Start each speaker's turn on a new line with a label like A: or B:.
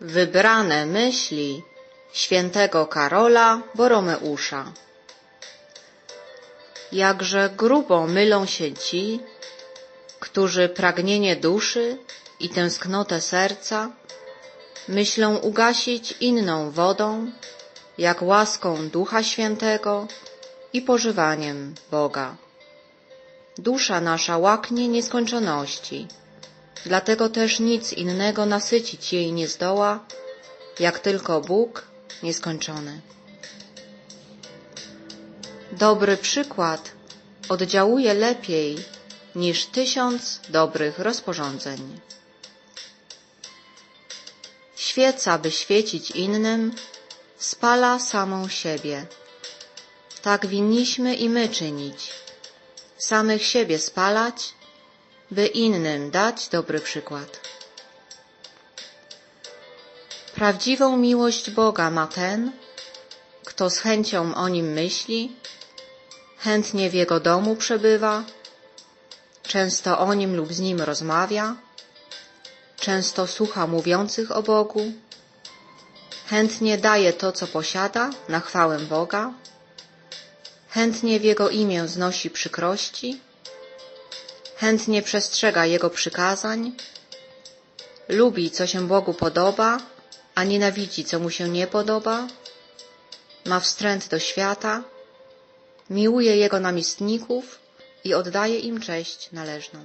A: Wybrane myśli świętego Karola Boromeusza Jakże grubo mylą się ci, którzy pragnienie duszy i tęsknotę serca myślą ugasić inną wodą, jak łaską Ducha Świętego i pożywaniem Boga. Dusza nasza łaknie nieskończoności, dlatego też nic innego nasycić jej nie zdoła, jak tylko Bóg nieskończony. Dobry przykład oddziałuje lepiej niż tysiąc dobrych rozporządzeń. Świeca, by świecić innym, spala samą siebie. Tak winniśmy i my czynić. Samych siebie spalać, by innym dać dobry przykład. Prawdziwą miłość Boga ma ten, kto z chęcią o nim myśli, chętnie w jego domu przebywa, często o nim lub z nim rozmawia, często słucha mówiących o Bogu, chętnie daje to, co posiada, na chwałę Boga, chętnie w Jego imię znosi przykrości, chętnie przestrzega Jego przykazań, lubi, co się Bogu podoba, a nienawidzi, co mu się nie podoba, ma wstręt do świata, miłuje Jego namiestników i oddaje im cześć należną.